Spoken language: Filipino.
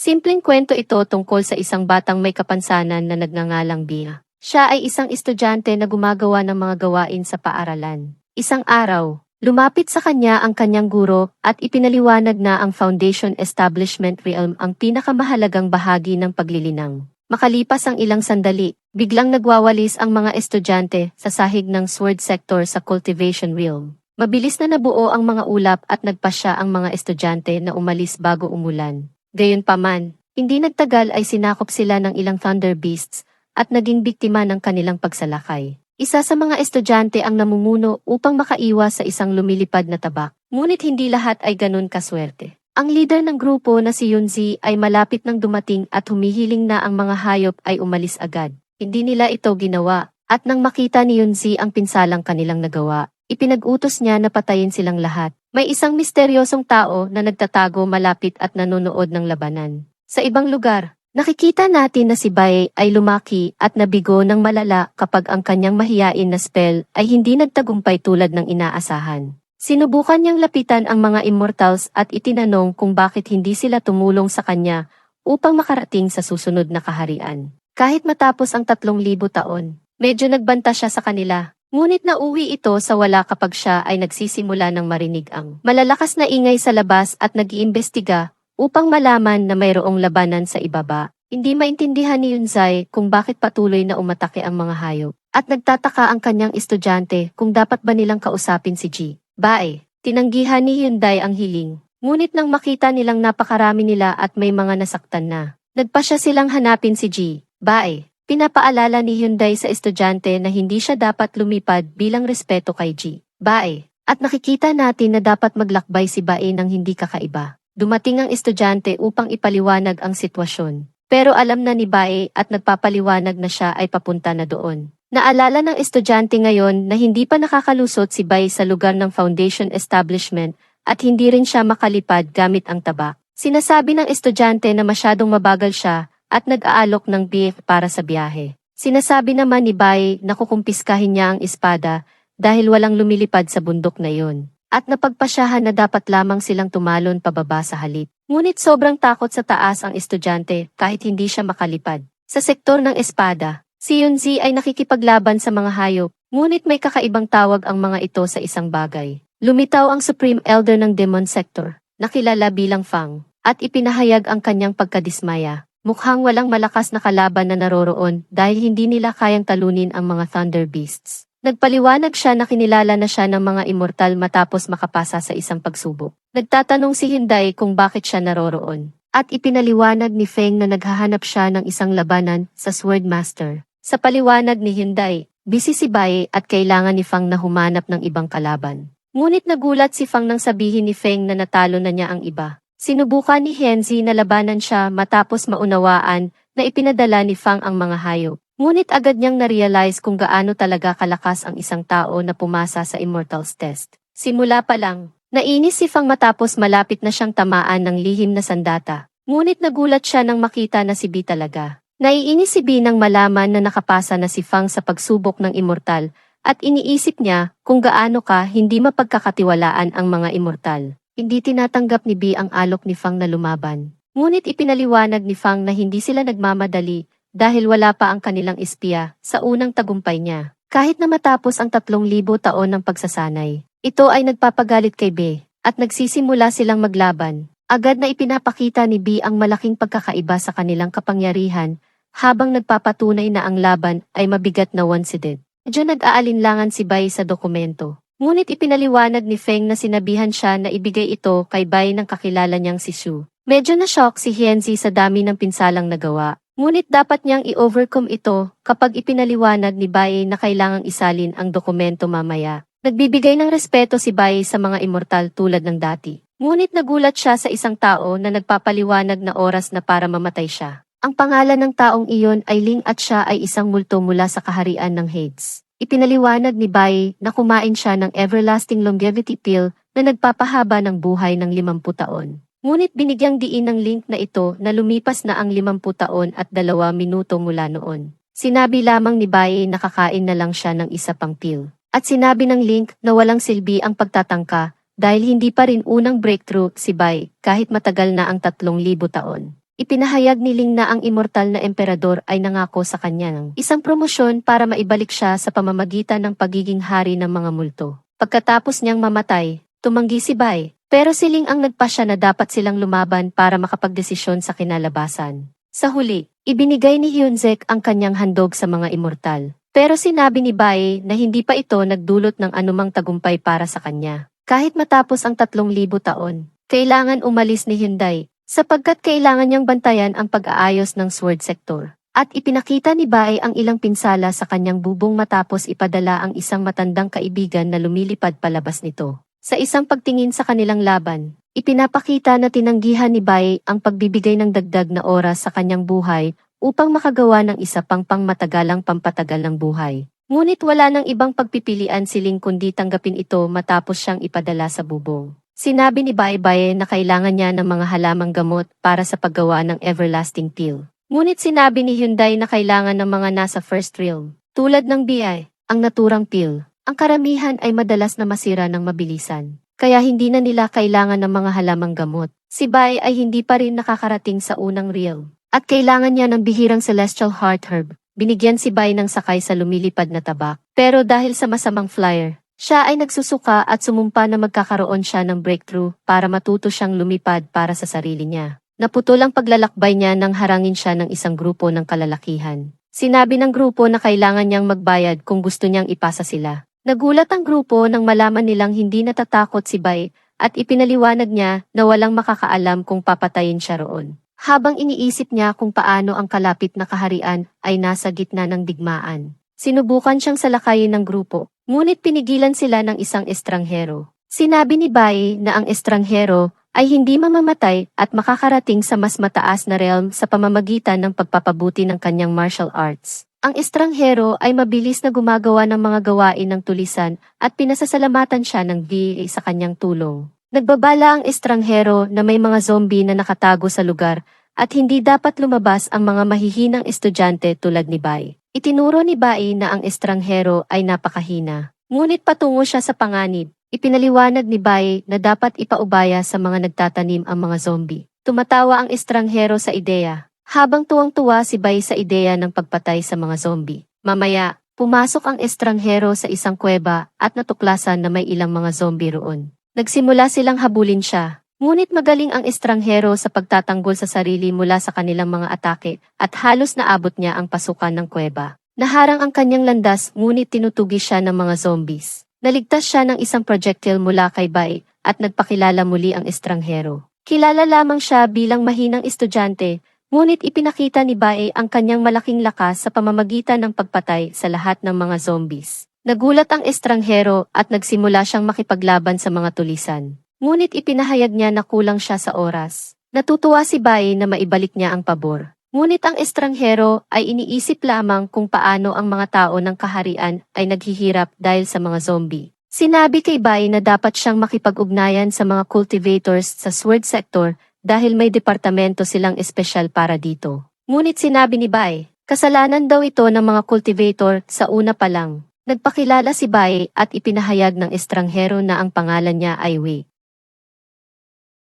Simpleng kwento ito tungkol sa isang batang may kapansanan na nagngangalang Bia. Siya ay isang estudyante na gumagawa ng mga gawain sa paaralan. Isang araw, lumapit sa kanya ang kanyang guro at ipinaliwanag na ang Foundation Establishment Realm ang pinakamahalagang bahagi ng paglilinang. Makalipas ang ilang sandali, biglang nagwawalis ang mga estudyante sa sahig ng sword sector sa cultivation realm. Mabilis na nabuo ang mga ulap at nagpasya ang mga estudyante na umalis bago umulan. Gayunpaman, hindi nagtagal ay sinakop sila ng ilang Thunder Beasts at naging biktima ng kanilang pagsalakay. Isa sa mga estudyante ang namumuno upang makaiwas sa isang lumilipad na tabak. Ngunit hindi lahat ay ganun kaswerte. Ang leader ng grupo na si Yunzi ay malapit nang dumating at humihiling na ang mga hayop ay umalis agad. Hindi nila ito ginawa, at nang makita ni Yunzi ang pinsalang kanilang nagawa, ipinag-utos niya na patayin silang lahat. May isang misteryosong tao na nagtatago malapit at nanonood ng labanan. Sa ibang lugar, nakikita natin na si Bae ay lumaki at nabigo ng malala kapag ang kanyang mahiyain na spell ay hindi nagtagumpay tulad ng inaasahan. Sinubukan niyang lapitan ang mga immortals at itinanong kung bakit hindi sila tumulong sa kanya upang makarating sa susunod na kaharian. Kahit matapos ang tatlong libo taon, medyo nagbanta siya sa kanila Ngunit nauwi ito sa wala kapag siya ay nagsisimula ng marinig ang malalakas na ingay sa labas at nag-iimbestiga upang malaman na mayroong labanan sa ibaba. Hindi maintindihan ni Yunzai kung bakit patuloy na umatake ang mga hayop. At nagtataka ang kanyang estudyante kung dapat ba nilang kausapin si G. Bae, tinanggihan ni Hyundai ang hiling. Ngunit nang makita nilang napakarami nila at may mga nasaktan na, nagpa siya silang hanapin si G. Bae, Pinapaalala ni Hyundai sa estudyante na hindi siya dapat lumipad bilang respeto kay G. Bae. At nakikita natin na dapat maglakbay si Bae ng hindi kakaiba. Dumating ang estudyante upang ipaliwanag ang sitwasyon. Pero alam na ni Bae at nagpapaliwanag na siya ay papunta na doon. Naalala ng estudyante ngayon na hindi pa nakakalusot si Bae sa lugar ng foundation establishment at hindi rin siya makalipad gamit ang tabak. Sinasabi ng estudyante na masyadong mabagal siya at nag-aalok ng beef para sa biyahe. Sinasabi naman ni Bai na kukumpiskahin niya ang espada dahil walang lumilipad sa bundok na yun. At napagpasyahan na dapat lamang silang tumalon pababa sa halit. Ngunit sobrang takot sa taas ang estudyante kahit hindi siya makalipad. Sa sektor ng espada, si Yunzi ay nakikipaglaban sa mga hayop, ngunit may kakaibang tawag ang mga ito sa isang bagay. Lumitaw ang Supreme Elder ng Demon Sector, nakilala bilang Fang, at ipinahayag ang kanyang pagkadismaya. Mukhang walang malakas na kalaban na naroroon dahil hindi nila kayang talunin ang mga Thunder Beasts. Nagpaliwanag siya na kinilala na siya ng mga immortal matapos makapasa sa isang pagsubok. Nagtatanong si Hyundai kung bakit siya naroroon. At ipinaliwanag ni Feng na naghahanap siya ng isang labanan sa Sword Master. Sa paliwanag ni Hyundai, busy si Bai at kailangan ni Fang na humanap ng ibang kalaban. Ngunit nagulat si Fang nang sabihin ni Feng na natalo na niya ang iba. Sinubukan ni Henzi na labanan siya matapos maunawaan na ipinadala ni Fang ang mga hayop. Ngunit agad niyang na-realize kung gaano talaga kalakas ang isang tao na pumasa sa Immortals test. Simula pa lang, nainis si Fang matapos malapit na siyang tamaan ng lihim na sandata. Ngunit nagulat siya nang makita na si B talaga. Naiinis si B nang malaman na nakapasa na si Fang sa pagsubok ng immortal at iniisip niya kung gaano ka hindi mapagkakatiwalaan ang mga immortal. Hindi tinatanggap ni B ang alok ni Fang na lumaban. Ngunit ipinaliwanag ni Fang na hindi sila nagmamadali dahil wala pa ang kanilang espiya sa unang tagumpay niya. Kahit na matapos ang tatlong libo taon ng pagsasanay, ito ay nagpapagalit kay B at nagsisimula silang maglaban. Agad na ipinapakita ni B ang malaking pagkakaiba sa kanilang kapangyarihan habang nagpapatunay na ang laban ay mabigat na one-sided. Medyo nag-aalinlangan si Bai sa dokumento. Ngunit ipinaliwanag ni Feng na sinabihan siya na ibigay ito kay Bai ng kakilala niyang si Shu. Medyo na-shock si Hienzi sa dami ng pinsalang nagawa. Ngunit dapat niyang i-overcome ito kapag ipinaliwanag ni Bai na kailangang isalin ang dokumento mamaya. Nagbibigay ng respeto si Bai sa mga immortal tulad ng dati. Ngunit nagulat siya sa isang tao na nagpapaliwanag na oras na para mamatay siya. Ang pangalan ng taong iyon ay Ling at siya ay isang multo mula sa kaharian ng Hades. Ipinaliwanag ni Bai na kumain siya ng everlasting longevity pill na nagpapahaba ng buhay ng 50 taon. Ngunit binigyang diin ng link na ito na lumipas na ang 50 taon at dalawa minuto mula noon. Sinabi lamang ni Bai na kakain na lang siya ng isa pang pill. At sinabi ng link na walang silbi ang pagtatangka dahil hindi pa rin unang breakthrough si Bai kahit matagal na ang 3,000 taon. Ipinahayag ni Ling na ang immortal na emperador ay nangako sa kanya ng isang promosyon para maibalik siya sa pamamagitan ng pagiging hari ng mga multo. Pagkatapos niyang mamatay, tumanggi si Bai, pero si Ling ang nagpasya na dapat silang lumaban para makapagdesisyon sa kinalabasan. Sa huli, ibinigay ni Hyunzek ang kanyang handog sa mga immortal. Pero sinabi ni Bai na hindi pa ito nagdulot ng anumang tagumpay para sa kanya. Kahit matapos ang tatlong libo taon, kailangan umalis ni Hyundai sapagkat kailangan niyang bantayan ang pag-aayos ng sword sector. At ipinakita ni Bai ang ilang pinsala sa kanyang bubong matapos ipadala ang isang matandang kaibigan na lumilipad palabas nito. Sa isang pagtingin sa kanilang laban, ipinapakita na tinanggihan ni Bai ang pagbibigay ng dagdag na oras sa kanyang buhay upang makagawa ng isa pang pangmatagalang pampatagal ng buhay. Ngunit wala ng ibang pagpipilian si Ling kundi tanggapin ito matapos siyang ipadala sa bubong. Sinabi ni Bai Bai na kailangan niya ng mga halamang gamot para sa paggawa ng everlasting pill. Ngunit sinabi ni Hyundai na kailangan ng mga nasa first realm, tulad ng BI, ang naturang pill. Ang karamihan ay madalas na masira ng mabilisan, kaya hindi na nila kailangan ng mga halamang gamot. Si Bai ay hindi pa rin nakakarating sa unang realm, at kailangan niya ng bihirang celestial heart herb. Binigyan si Bai ng sakay sa lumilipad na tabak, pero dahil sa masamang flyer, siya ay nagsusuka at sumumpa na magkakaroon siya ng breakthrough para matuto siyang lumipad para sa sarili niya. Naputol ang paglalakbay niya nang harangin siya ng isang grupo ng kalalakihan. Sinabi ng grupo na kailangan niyang magbayad kung gusto niyang ipasa sila. Nagulat ang grupo nang malaman nilang hindi natatakot si Bai at ipinaliwanag niya na walang makakaalam kung papatayin siya roon. Habang iniisip niya kung paano ang kalapit na kaharian ay nasa gitna ng digmaan. Sinubukan siyang salakayin ng grupo, ngunit pinigilan sila ng isang estranghero. Sinabi ni Bai na ang estranghero ay hindi mamamatay at makakarating sa mas mataas na realm sa pamamagitan ng pagpapabuti ng kanyang martial arts. Ang estranghero ay mabilis na gumagawa ng mga gawain ng tulisan at pinasasalamatan siya ng VA sa kanyang tulong. Nagbabala ang estranghero na may mga zombie na nakatago sa lugar at hindi dapat lumabas ang mga mahihinang estudyante tulad ni Bai. Itinuro ni Bai na ang estranghero ay napakahina. Ngunit patungo siya sa panganib Ipinaliwanag ni Bai na dapat ipaubaya sa mga nagtatanim ang mga zombie. Tumatawa ang estranghero sa ideya, habang tuwang-tuwa si Bai sa ideya ng pagpatay sa mga zombie. Mamaya, pumasok ang estranghero sa isang kuweba at natuklasan na may ilang mga zombie roon. Nagsimula silang habulin siya, ngunit magaling ang estranghero sa pagtatanggol sa sarili mula sa kanilang mga atake at halos naabot niya ang pasukan ng kuweba. Naharang ang kanyang landas ngunit tinutugi siya ng mga zombies. Naligtas siya ng isang projectile mula kay Bai at nagpakilala muli ang estranghero. Kilala lamang siya bilang mahinang estudyante, ngunit ipinakita ni Bai ang kanyang malaking lakas sa pamamagitan ng pagpatay sa lahat ng mga zombies. Nagulat ang estranghero at nagsimula siyang makipaglaban sa mga tulisan. Ngunit ipinahayag niya na kulang siya sa oras. Natutuwa si Bai na maibalik niya ang pabor. Ngunit ang estranghero ay iniisip lamang kung paano ang mga tao ng kaharian ay naghihirap dahil sa mga zombie. Sinabi kay Bai na dapat siyang makipag-ugnayan sa mga cultivators sa sword sector dahil may departamento silang espesyal para dito. Ngunit sinabi ni Bai, kasalanan daw ito ng mga cultivator sa una pa lang. Nagpakilala si Bai at ipinahayag ng estranghero na ang pangalan niya ay Wei.